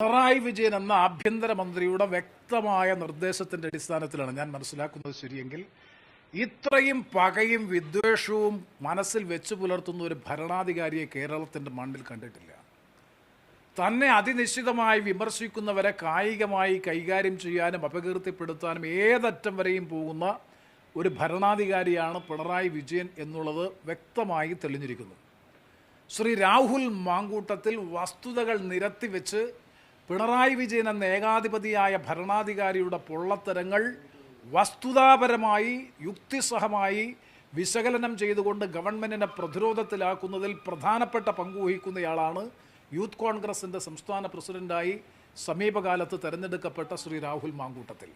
പിണറായി വിജയൻ എന്ന ആഭ്യന്തരമന്ത്രിയുടെ വ്യക്തമായ നിർദ്ദേശത്തിന്റെ അടിസ്ഥാനത്തിലാണ് ഞാൻ മനസ്സിലാക്കുന്നത് ശരിയെങ്കിൽ ഇത്രയും പകയും വിദ്വേഷവും മനസ്സിൽ വെച്ചു പുലർത്തുന്ന ഒരു ഭരണാധികാരിയെ കേരളത്തിന്റെ മണ്ണിൽ കണ്ടിട്ടില്ല. തന്നെ അതിനിശ്ചിതമായി വിമർശിക്കുന്നവരെ കായികമായി കൈകാര്യം ചെയ്യാനും അപകീർത്തിപ്പെടുത്താനും ഏതറ്റം വരെയും പോകുന്ന ഒരു ഭരണാധികാരിയാണ് പിണറായി വിജയൻ എന്നുള്ളത് വ്യക്തമായി തെളിഞ്ഞിരിക്കുന്നു. ശ്രീ രാഹുൽ മാങ്കൂട്ടത്തിൽ വസ്തുതകൾ നിരത്തി വെച്ച് പിണറായി വിജയൻ എന്ന ഏകാധിപതിയായ ഭരണാധികാരിയുടെ പൊള്ളത്തരങ്ങൾ വസ്തുതാപരമായി യുക്തിസഹമായി വിശകലനം ചെയ്തുകൊണ്ട് ഗവൺമെന്റിനെ പ്രതിരോധത്തിലാക്കുന്നതിൽ പ്രധാനപ്പെട്ട പങ്കുവഹിക്കുന്നയാളാണ് യൂത്ത് കോൺഗ്രസിന്റെ സംസ്ഥാന പ്രസിഡന്റായി സമീപകാലത്ത് തിരഞ്ഞെടുക്കപ്പെട്ട ശ്രീ രാഹുൽ മാങ്കൂട്ടത്തിൽ.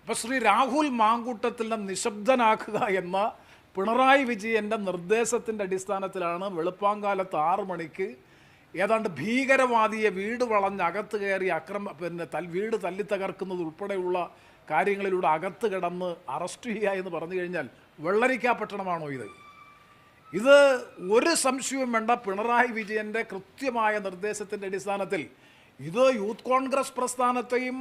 അപ്പോൾ ശ്രീ രാഹുൽ മാങ്കൂട്ടത്തിനെ നിശബ്ദനാക്കുക എന്ന പിണറായി വിജയന്റെ നിർദ്ദേശത്തിന്റെ അടിസ്ഥാനത്തിലാണ് വെളുപ്പാങ്കാലത്ത് ആറു മണിക്ക് ഏതാണ്ട് ഭീകരവാദിയെ വീട് വളഞ്ഞ് അകത്ത് കയറി അക്രമ പിന്നെ തൽ വീട് തല്ലി തകർക്കുന്നത് ഉൾപ്പെടെയുള്ള കാര്യങ്ങളിലൂടെ അകത്ത് കിടന്ന് അറസ്റ്റ് ചെയ്യുക എന്ന് പറഞ്ഞു കഴിഞ്ഞാൽ വെള്ളരിക്കാ പട്ടണമാണോ ഇത്? ഇത് ഒരു സംശയവും വേണ്ട. പിണറായി വിജയന്റെ കൃത്യമായ നിർദ്ദേശത്തിന്റെ അടിസ്ഥാനത്തിൽ ഇത് യൂത്ത് കോൺഗ്രസ് പ്രസ്ഥാനത്തെയും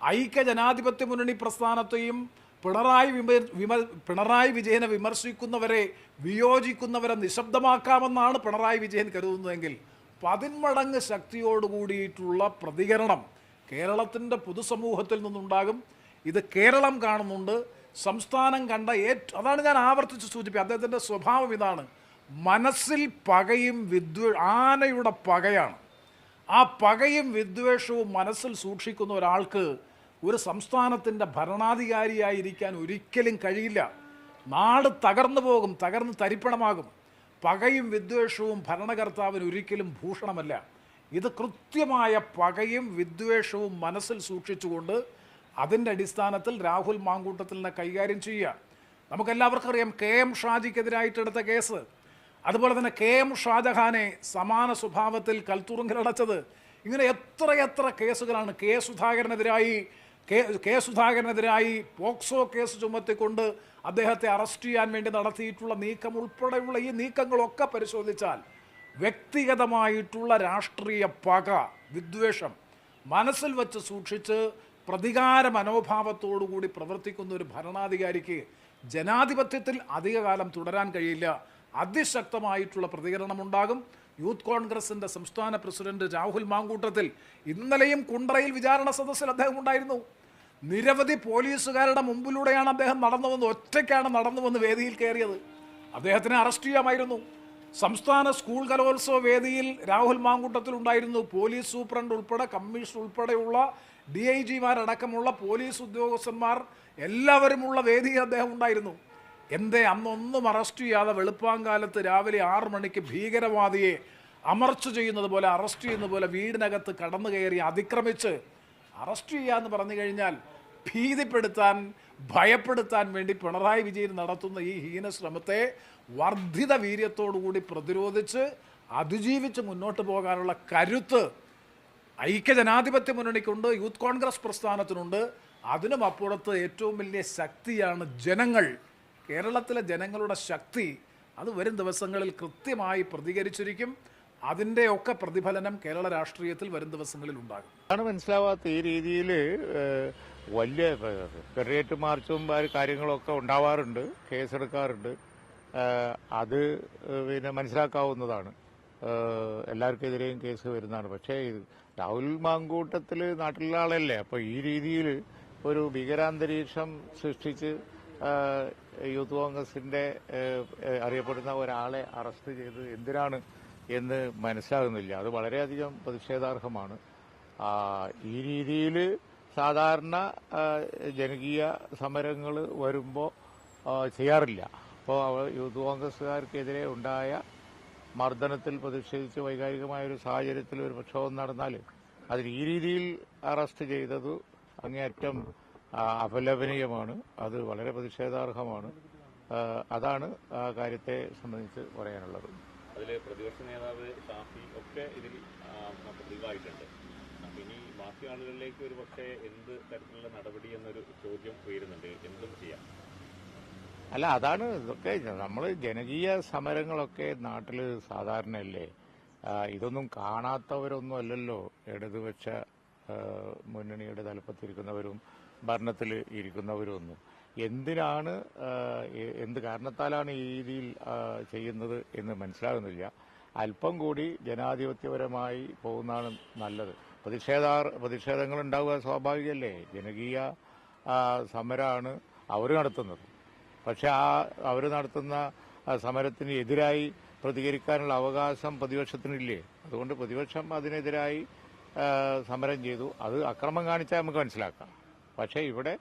ഐക്യ ജനാധിപത്യ മുന്നണി പ്രസ്ഥാനത്തെയും പിണറായി വിമ വിമ പിണറായി വിജയനെ വിമർശിക്കുന്നവരെ വിയോജിക്കുന്നവരെ നിശബ്ദമാക്കാമെന്നാണ് പിണറായി വിജയൻ കരുതുന്നതെങ്കിൽ പതിന്മടങ്ങ് ശക്തിയോടുകൂടിയിട്ടുള്ള പ്രതികരണം കേരളത്തിന്റെ പൊതുസമൂഹത്തിൽ നിന്നുണ്ടാകും. ഇത് കേരളം കാണുന്നുണ്ട്. സംസ്ഥാനം കണ്ട ഏറ്റവും അതാണ് ഞാൻ ആവർത്തിച്ച് സൂചിപ്പിക്കുക അദ്ദേഹത്തിന്റെ സ്വഭാവം ഇതാണ്. മനസ്സിൽ പകയും വിദ്വേ ആനയുടെ പകയാണ്. ആ പകയും വിദ്വേഷവും മനസ്സിൽ സൂക്ഷിക്കുന്ന ഒരാൾക്ക് ഒരു സംസ്ഥാനത്തിന്റെ ഭരണാധികാരിയായിരിക്കാൻ ഒരിക്കലും കഴിയില്ല. നാട് തകർന്നു പോകും തകർന്ന് തരിപ്പണമാകും. പകയും വിദ്വേഷവും ഭരണകർത്താവിന് ഒരിക്കലും ഭൂഷണമല്ല. ഇത് കൃത്യമായ പകയും വിദ്വേഷവും മനസ്സിൽ സൂക്ഷിച്ചുകൊണ്ട് അതിന്റെ അടിസ്ഥാനത്തിൽ രാഹുൽ മാങ്കൂട്ടത്തിൽ മാങ്കൂട്ടത്തിലിനെ കൈകാര്യം ചെയ്യുക. നമുക്കെല്ലാവർക്കും അറിയാം കെ എം ഷാജിക്കെതിരായിട്ടെടുത്ത കേസ്. അതുപോലെ തന്നെ കെ എം ഷാജഹാനെ സമാന സ്വഭാവത്തിൽ കൽത്തുറുങ്കിലടച്ചത് ഇങ്ങനെ എത്രയെത്ര എത്ര കേസുകളാണ് കെ സുധാകരനെതിരായി കെ കെ സുധാകരനെതിരായി പോക്സോ കേസ് ചുമത്തിക്കൊണ്ട് അദ്ദേഹത്തെ അറസ്റ്റ് ചെയ്യാൻ വേണ്ടി നടത്തിയിട്ടുള്ള നീക്കം ഉൾപ്പെടെയുള്ള ഈ നീക്കങ്ങളൊക്കെ പരിശോധിച്ചാൽ വ്യക്തിഗതമായിട്ടുള്ള രാഷ്ട്രീയ പക വിദ്വേഷം മനസ്സിൽ വച്ച് സൂക്ഷിച്ച് പ്രതികാര മനോഭാവത്തോടുകൂടി പ്രവർത്തിക്കുന്ന ഒരു ഭരണാധികാരിക്ക് ജനാധിപത്യത്തിൽ അധികകാലം തുടരാൻ കഴിയില്ല. അതിശക്തമായിട്ടുള്ള പ്രതികരണമുണ്ടാകും. യൂത്ത് കോൺഗ്രസിന്റെ സംസ്ഥാന പ്രസിഡന്റ് രാഹുൽ മാങ്കൂട്ടത്തിൽ ഇന്നലെയും കുണ്ടറയിൽ വിചാരണ സദസ്സിൽ അദ്ദേഹം ഉണ്ടായിരുന്നു. നിരവധി പോലീസുകാരുടെ മുമ്പിലൂടെയാണ് അദ്ദേഹം നടന്നു വന്ന് ഒറ്റയ്ക്കാണ് നടന്നു വന്ന് വേദിയിൽ കയറിയത്. അദ്ദേഹത്തിനെ അറസ്റ്റ് ചെയ്യാമായിരുന്നു. സംസ്ഥാന സ്കൂൾ കലോത്സവ വേദിയിൽ രാഹുൽ മാങ്കൂട്ടത്തിൽ ഉണ്ടായിരുന്നു. പോലീസ് സൂപ്രണ്ട് ഉൾപ്പെടെ കമ്മീഷൻ ഉൾപ്പെടെയുള്ള ഡി ഐ ജിമാരടക്കമുള്ള പോലീസ് ഉദ്യോഗസ്ഥന്മാർ എല്ലാവരുമുള്ള വേദിയിൽ അദ്ദേഹം ഉണ്ടായിരുന്നു. എന്തേ അന്നൊന്നും അറസ്റ്റ് ചെയ്യാതെ വെളുപ്പാങ്കാലത്ത് രാവിലെ ആറു മണിക്ക് ഭീകരവാദിയെ അമർച്ച ചെയ്യുന്നത് പോലെ അറസ്റ്റ് ചെയ്യുന്നത് പോലെ വീടിനകത്ത് കടന്നു കയറി അതിക്രമിച്ച് അറസ്റ്റ് ചെയ്യാന്ന് പറഞ്ഞു കഴിഞ്ഞാൽ ഭീതിപ്പെടുത്താൻ ഭയപ്പെടുത്താൻ വേണ്ടി പിണറായി വിജയൻ നടത്തുന്ന ഈ ഹീന ശ്രമത്തെ വർദ്ധിത വീര്യത്തോടുകൂടി പ്രതിരോധിച്ച് അതിജീവിച്ച് മുന്നോട്ട് പോകാനുള്ള കരുത്ത് ഐക്യജനാധിപത്യ മുന്നണിക്കുണ്ട് യൂത്ത് കോൺഗ്രസ് പ്രസ്ഥാനത്തിനുണ്ട്. അതിനും അപ്പുറത്ത് ഏറ്റവും വലിയ ശക്തിയാണ് ജനങ്ങൾ. കേരളത്തിലെ ജനങ്ങളുടെ ശക്തി അത് വരും ദിവസങ്ങളിൽ കൃത്യമായി പ്രതികരിച്ചിരിക്കും. അതിന്റെയൊക്കെ പ്രതിഫലനം കേരള രാഷ്ട്രീയത്തിൽ വരും ദിവസങ്ങളിൽ ഉണ്ടാകും. അതാണ് മനസ്സിലാവാത്ത ഈ രീതിയിൽ വലിയ ഫെഡറേറ്റ് മാർച്ചും കാര്യങ്ങളൊക്കെ ഉണ്ടാവാറുണ്ട് കേസെടുക്കാറുണ്ട്. അത് പിന്നെ മനസ്സിലാക്കാവുന്നതാണ്. എല്ലാവർക്കെതിരെയും കേസ് വരുന്നതാണ്. പക്ഷേ രാഹുൽ മാങ്കൂട്ടത്തിൽ നാട്ടിലുള്ള ആളല്ലേ അപ്പോൾ ഈ രീതിയിൽ ഒരു ഭീകരാന്തരീക്ഷം സൃഷ്ടിച്ച് യൂത്ത് കോൺഗ്രസിന്റെ അറിയപ്പെടുന്ന ഒരാളെ അറസ്റ്റ് ചെയ്ത് എന്തിനാണ് എന്ന് മനസ്സിലാകുന്നില്ല. അത് വളരെയധികം പ്രതിഷേധാർഹമാണ്. ഈ രീതിയിൽ സാധാരണ ജനകീയ സമരങ്ങൾ വരുമ്പോൾ ചെയ്യാറില്ല. അപ്പോൾ യൂത്ത് കോൺഗ്രസ്സുകാർക്കെതിരെ ഉണ്ടായ മർദ്ദനത്തിൽ പ്രതിഷേധിച്ച് വൈകാരികമായ ഒരു സാഹചര്യത്തിൽ ഒരു പ്രക്ഷോഭം നടന്നാൽ അതിൽ ഈ രീതിയിൽ അറസ്റ്റ് ചെയ്തത് അങ്ങേയറ്റം അപലപനീയമാണ്. അത് വളരെ പ്രതിഷേധാർഹമാണ്. അതാണ് ആ കാര്യത്തെ സംബന്ധിച്ച് പറയാനുള്ളത്. അതിൽ പ്രതിപക്ഷ നേതാവ് ഷാഫി ഒക്കെ ഇതിൽ പ്രതിഭായിട്ടുണ്ട് ഇനി ബാക്കി ആളുകളിലേക്ക് ഒരു പക്ഷേ എന്ത് തരത്തിലുള്ള നടപടി എന്നൊരു ചോദ്യം ഉയരുന്നുണ്ട്. എന്തും ചെയ്യാം. അല്ല അതാണ് ഇതൊക്കെ. നമ്മൾ ജനകീയ സമരങ്ങളൊക്കെ നാട്ടിൽ സാധാരണയല്ലേ. ഇതൊന്നും കാണാത്തവരൊന്നും അല്ലല്ലോ. ഇടതുപക്ഷ മുന്നണിയുടെ തലപ്പത്തിരിക്കുന്നവരും ഭരണത്തിൽ ഇരിക്കുന്നവരൊന്നും. എന്തിനാണ് എന്ത് കാരണത്താലാണ് ഈ രീതിയിൽ ചെയ്യുന്നത് എന്ന് മനസ്സിലാകുന്നില്ല. അല്പം കൂടി ജനാധിപത്യപരമായി പോകുന്നതാണ് നല്ലത്. പ്രതിഷേധാർ പ്രതിഷേധങ്ങൾ ഉണ്ടാവുക സ്വാഭാവികമല്ലേ ജനകീയ സമരമാണ് അവർ നടത്തുന്നത്. പക്ഷെ ആ അവർ നടത്തുന്ന സമരത്തിന് എതിരായി പ്രതികരിക്കാനുള്ള അവകാശം പ്രതിപക്ഷത്തിനില്ലേ? അതുകൊണ്ട് പ്രതിപക്ഷം അതിനെതിരായി സമരം ചെയ്തു. അത് അക്രമം കാണിച്ചാൽ നമുക്ക് മനസ്സിലാക്കാം. പക്ഷേ ഇവിടെ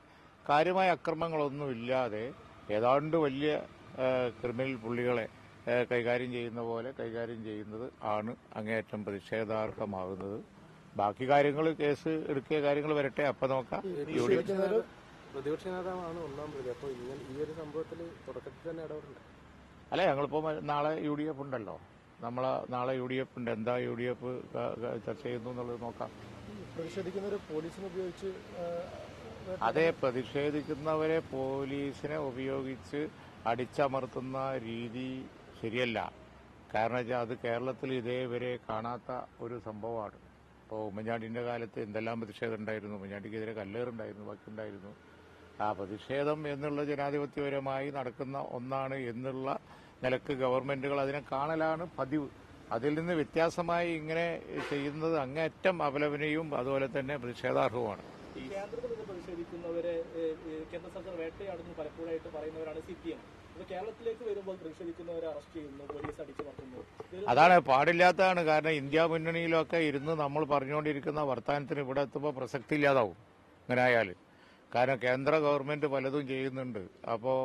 കാര്യമായ അക്രമങ്ങളൊന്നുമില്ലാതെ ഏതാണ്ട് വലിയ ക്രിമിനൽ പുള്ളികളെ കൈകാര്യം ചെയ്യുന്ന പോലെ കൈകാര്യം ചെയ്യുന്നത് ആണ് അങ്ങേയറ്റം പ്രതിഷേധാർഹമാകുന്നത്. ബാക്കി കാര്യങ്ങൾ കേസ് എടുക്കിയ കാര്യങ്ങൾ വരട്ടെ. അപ്പൊ നോക്കാം. പ്രതിപക്ഷ നേതാവാണ് ഒന്നാം പ്രതി. അപ്പോൾ ഇങ്ങനെ ഈ ഒരു സംഭവത്തിൽ തുടക്കത്തിൽ തന്നെ ഇടപെടണ്ടേ? അല്ല ഞങ്ങളിപ്പോ നാളെ യു ഡി എഫ് ഉണ്ടല്ലോ. നമ്മളെ നാളെ യു ഡി എഫ് ഉണ്ട്. എന്താ യു ഡി എഫ് ചർച്ച ചെയ്യുന്നു എന്നുള്ളത് നോക്കാം. പ്രതിഷേധിക്കുന്നവർ പോലീസിനെ ഉപയോഗിച്ച് അതേ പ്രതിഷേധിക്കുന്നവരെ പോലീസിനെ ഉപയോഗിച്ച് അടിച്ചമർത്തുന്ന രീതി ശരിയല്ല. കാരണം വെച്ചാൽ അത് കേരളത്തിൽ ഇതേവരെ കാണാത്ത ഒരു സംഭവമാണ്. ഇപ്പോൾ ഉമ്മൻചാണ്ടിന്റെ കാലത്ത് എന്തെല്ലാം പ്രതിഷേധം ഉണ്ടായിരുന്നു? ഉമ്മൻചാണ്ടിക്കെതിരെ കല്ലേറുണ്ടായിരുന്നു ബാക്കിയുണ്ടായിരുന്നു ആ പ്രതിഷേധം എന്നുള്ള ജനാധിപത്യപരമായി നടക്കുന്ന ഒന്നാണ് എന്നുള്ള നിലയ്ക്ക് ഗവൺമെന്റുകൾ അതിനെ കാണലാണ് പതിവ്. അതിൽ നിന്ന് വ്യത്യാസമായി ഇങ്ങനെ ചെയ്യുന്നത് അങ്ങേറ്റം അപലപനയും അതുപോലെ തന്നെ പ്രതിഷേധാർഹവുമാണ്. കേന്ദ്രത്തിൽ നിന്ന് പ്രതിഷേധിക്കുന്നവരെ കേന്ദ്ര സർക്കാർ വേട്ടയാടുന്നു പലപ്പോഴായിട്ട് പറയുന്നവരാണ് സി പി എം. കേരളത്തിലേക്ക് വരുമ്പോൾ പ്രതിഷേധിക്കുന്നവരെ അറസ്റ്റ് ചെയ്യുന്നു പോലീസ് അടിച്ചു പറത്തുന്നു. അതാണ് പാടില്ലാത്തതാണ്. കാരണം ഇന്ത്യ മുന്നണിയിലൊക്കെ ഇരുന്ന് നമ്മൾ പറഞ്ഞുകൊണ്ടിരിക്കുന്ന വർത്തമാനത്തിന് ഇവിടെ എത്തുമ്പോൾ പ്രസക്തി ഇല്ലാതാവും. അങ്ങനെ കാരണം കേന്ദ്ര ഗവൺമെന്റ് പലതും ചെയ്യുന്നുണ്ട്. അപ്പോൾ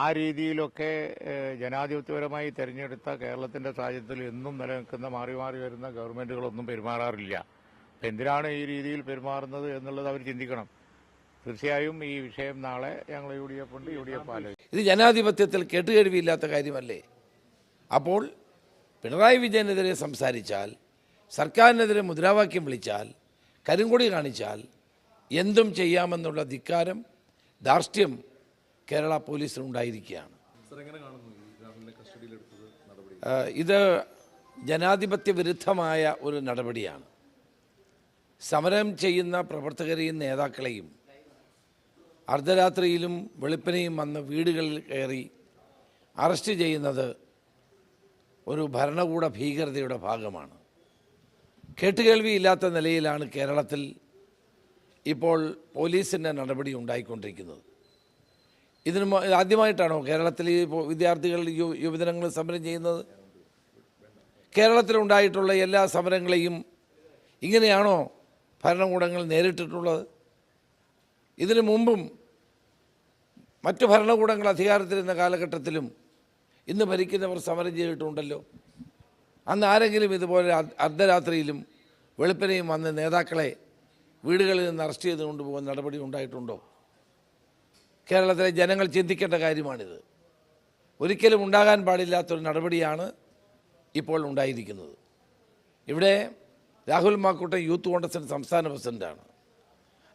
ആ രീതിയിലൊക്കെ ജനാധിപത്യപരമായി തെരഞ്ഞെടുത്ത കേരളത്തിന്റെ സാഹചര്യത്തിൽ എന്നും നിലനിൽക്കുന്ന മാറി മാറി വരുന്ന ഗവൺമെന്റുകളൊന്നും പെരുമാറാറില്ല. എന്തിനാണ് ഈ രീതിയിൽ പെരുമാറുന്നത് എന്നുള്ളത് അവർ ചിന്തിക്കണം. തീർച്ചയായും ഈ വിഷയം നാളെ ഞങ്ങൾ യു ഡി എഫ് ഉണ്ട് യു ഡി എഫ് ആലോചിക്കും ഇത് ജനാധിപത്യത്തിൽ കേട്ടുകേഴ്വിയില്ലാത്ത കാര്യമല്ലേ? അപ്പോൾ പിണറായി വിജയനെതിരെ സംസാരിച്ചാൽ സർക്കാരിനെതിരെ മുദ്രാവാക്യം വിളിച്ചാൽ കരിങ്കൊടി കാണിച്ചാൽ എന്തും ചെയ്യാമെന്നുള്ള ധിക്കാരം ധാർഷ്ട്യം കേരള പോലീസിനുണ്ടായിരിക്കുകയാണ് ഇത് ജനാധിപത്യ വിരുദ്ധമായ ഒരു നടപടിയാണ്. സമരം ചെയ്യുന്ന പ്രവർത്തകരെയും നേതാക്കളെയും അർദ്ധരാത്രിയിലും വെളുപ്പിനെയും വന്ന് വീടുകളിൽ കയറി അറസ്റ്റ് ചെയ്യുന്നത് ഒരു ഭരണകൂട ഭീകരതയുടെ ഭാഗമാണ്. കേട്ടുകേൾവിയില്ലാത്ത നിലയിലാണ് കേരളത്തിൽ ഇപ്പോൾ പോലീസിന്റെ നടപടി ഉണ്ടായിക്കൊണ്ടിരിക്കുന്നത്. ഇതിന് ആദ്യമായിട്ടാണോ കേരളത്തിൽ വിദ്യാർത്ഥികൾ യു- യുവജനങ്ങൾ സമരം ചെയ്യുന്നത്? കേരളത്തിലുണ്ടായിട്ടുള്ള എല്ലാ സമരങ്ങളെയും ഇങ്ങനെയാണോ ഭരണകൂടങ്ങൾ നേരിട്ടിട്ടുള്ളത്. ഇതിനു മുമ്പും മറ്റു ഭരണകൂടങ്ങൾ അധികാരത്തിലിരുന്ന കാലഘട്ടത്തിലും ഇന്ന് ഭരിക്കുന്നവർ സമരം ചെയ്തിട്ടുണ്ടല്ലോ. അന്ന് ആരെങ്കിലും ഇതുപോലെ അർദ്ധരാത്രിയിലും വെളുപ്പിനെയും വന്ന് നേതാക്കളെ വീടുകളിൽ നിന്ന് അറസ്റ്റ് ചെയ്ത് കൊണ്ടുപോകുന്ന നടപടി ഉണ്ടായിട്ടുണ്ടോ? കേരളത്തിലെ ജനങ്ങൾ ചിന്തിക്കേണ്ട കാര്യമാണിത്. ഒരിക്കലും ഉണ്ടാകാൻ പാടില്ലാത്തൊരു നടപടിയാണ് ഇപ്പോൾ ഉണ്ടായിരിക്കുന്നത്. ഇവിടെ രാഹുൽ മാക്കൂട്ടൻ യൂത്ത് കോൺഗ്രസിന്റെ സംസ്ഥാന പ്രസിഡന്റാണ്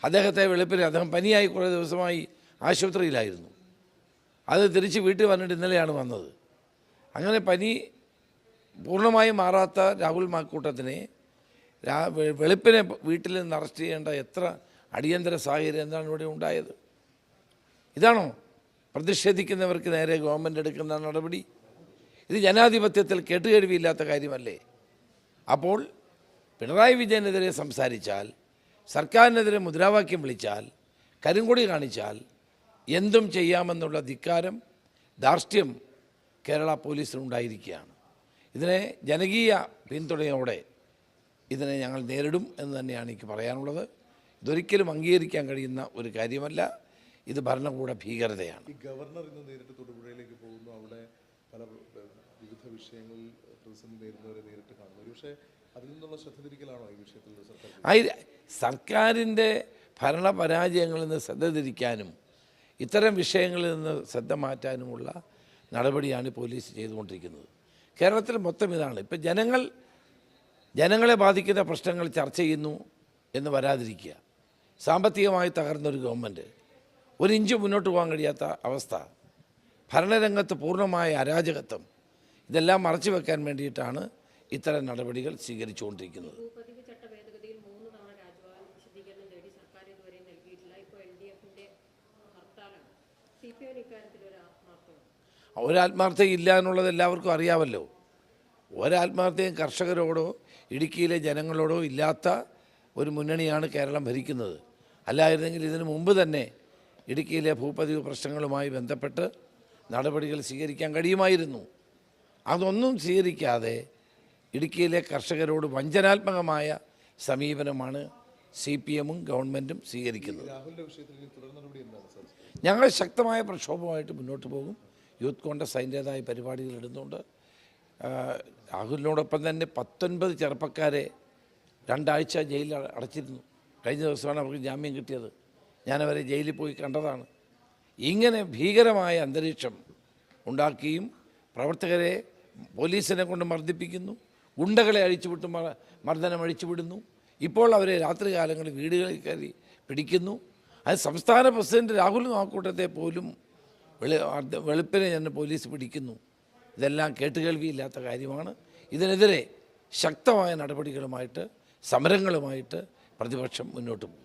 അദ്ദേഹത്തെ വെളുപ്പിന് അദ്ദേഹം പനിയായി കുറേ ദിവസമായി ആശുപത്രിയിലായിരുന്നു. അത് തിരിച്ച് വീട്ടിൽ വന്നിട്ട് ഇന്നലെയാണ് വന്നത്. അങ്ങനെ പനി പൂർണമായും മാറാത്ത രാഹുൽ മാക്കൂട്ടത്തിനെ വെളുപ്പിനെ വീട്ടിൽ നിന്ന് അറസ്റ്റ് ചെയ്യേണ്ട എത്ര അടിയന്തര സാഹചര്യം എന്താണ് ഇവിടെ ഉണ്ടായത്? ഇതാണോ? പ്രതിഷേധിക്കുന്നവർക്ക് നേരെ ഗവൺമെന്റ് എടുക്കുന്ന നടപടി? ഇത് ജനാധിപത്യത്തിൽ കേട്ടുകേഴ്വിയില്ലാത്ത കാര്യമല്ലേ? അപ്പോൾ പിണറായി വിജയനെതിരെ സംസാരിച്ചാൽ സർക്കാരിനെതിരെ മുദ്രാവാക്യം വിളിച്ചാൽ കരിങ്കൊടി കാണിച്ചാൽ എന്തും ചെയ്യാമെന്നുള്ള ധിക്കാരം ധാർഷ്ട്യം കേരള പോലീസിനുണ്ടായിരിക്കുകയാണ്. ഇതിനെ ജനകീയ പിന്തുണയോടെ ഇതിനെ ഞങ്ങൾ നേരിടും എന്ന് തന്നെയാണ് എനിക്ക് പറയാനുള്ളത്. ഇതൊരിക്കലും അംഗീകരിക്കാൻ കഴിയുന്ന ഒരു കാര്യമല്ല. ഇത് ഭരണകൂട ഭീകരതയാണ്. ഗവർണർ ഇന്ന് നേരിട്ട് തൊടുപുഴയിലേക്ക് പോകുന്നു. അവിടെ പല വിവിധ വിഷയങ്ങളിൽ പ്രതിസന്ധി നേരിടുന്നവരെ നേരിട്ട് കാണുന്നു. ഒരുപക്ഷെ സർക്കാരിന്റെ ഭരണപരാജയങ്ങളിൽ നിന്ന് ശ്രദ്ധ തിരിക്കാനും ഇത്തരം വിഷയങ്ങളിൽ നിന്ന് ശ്രദ്ധ മാറ്റാനുമുള്ള നടപടിയാണ് പോലീസ് ചെയ്തുകൊണ്ടിരിക്കുന്നത്. കേരളത്തിൽ മൊത്തം ഇതാണ്. ഇപ്പം ജനങ്ങൾ ജനങ്ങളെ ബാധിക്കുന്ന പ്രശ്നങ്ങൾ ചർച്ച ചെയ്യുന്നു എന്ന് വരാതിരിക്കുക. സാമ്പത്തികമായി തകർന്നൊരു ഗവൺമെന്റ് ഒരു ഇഞ്ച് മുന്നോട്ട് പോകാൻ കഴിയാത്ത അവസ്ഥ ഭരണരംഗത്ത് പൂർണമായ അരാജകത്വം ഇതെല്ലാം മറച്ചു വെക്കാൻ വേണ്ടിയിട്ടാണ് ഇത്തരം നടപടികൾ സ്വീകരിച്ചുകൊണ്ടിരിക്കുന്നത്. ഒരാത്മാർത്ഥത ഇല്ല എന്നുള്ളത് എല്ലാവർക്കും അറിയാമല്ലോ. ഒരാത്മാർത്ഥയും കർഷകരോടോ ഇടുക്കിയിലെ ജനങ്ങളോടോ ഇല്ലാത്ത ഒരു മുന്നണിയാണ് കേരളം ഭരിക്കുന്നത്. അല്ലായിരുന്നെങ്കിൽ ഇതിനു മുമ്പ് തന്നെ ഇടുക്കിയിലെ ഭൂപതിവ് പ്രശ്നങ്ങളുമായി ബന്ധപ്പെട്ട് നടപടികൾ സ്വീകരിക്കാൻ കഴിയുമായിരുന്നു. അതൊന്നും സ്വീകരിക്കാതെ ഇടുക്കിയിലെ കർഷകരോട് വഞ്ചനാത്മകമായ സമീപനമാണ് സി പി എമ്മും ഗവൺമെന്റും സ്വീകരിക്കുന്നത് ഞങ്ങൾ ശക്തമായ പ്രക്ഷോഭമായിട്ട് മുന്നോട്ട് പോകും. യൂത്ത് കോൺഗ്രസ് അതിന്റേതായ പരിപാടികൾ ഇടുന്നുണ്ട്. രാഹുലിനോടൊപ്പം തന്നെ പത്തൊൻപത് ചെറുപ്പക്കാരെ രണ്ടാഴ്ച ജയിലിൽ അട- അടച്ചിരുന്നു. കഴിഞ്ഞ ദിവസമാണ് അവർക്ക് ജാമ്യം കിട്ടിയത്. ഞാനവരെ ജയിലിൽ പോയി കണ്ടതാണ്. ഇങ്ങനെ ഭീകരമായ അന്തരീക്ഷം ഉണ്ടാക്കിയും പ്രവർത്തകരെ പോലീസിനെ കൊണ്ട് മർദ്ദിപ്പിക്കുന്നു. ഗുണ്ടകളെ അഴിച്ചുവിട്ട് മർദ്ദനം അഴിച്ചുവിടുന്നു. ഇപ്പോൾ അവരെ രാത്രികാലങ്ങളിൽ വീടുകളിൽ കയറി പിടിക്കുന്നു. അത് സംസ്ഥാന പ്രസിഡന്റ് രാഹുൽ മാക്കൂട്ടത്തെ പോലും വെളി വെളുപ്പിനെ തന്നെ പോലീസ് പിടിക്കുന്നു. ഇതെല്ലാം കേട്ടുകേൾവിയില്ലാത്ത കാര്യമാണ്. ഇതിനെതിരെ ശക്തമായ നടപടികളുമായിട്ട് സമരങ്ങളുമായിട്ട് പ്രതിപക്ഷം മുന്നോട്ട് പോകും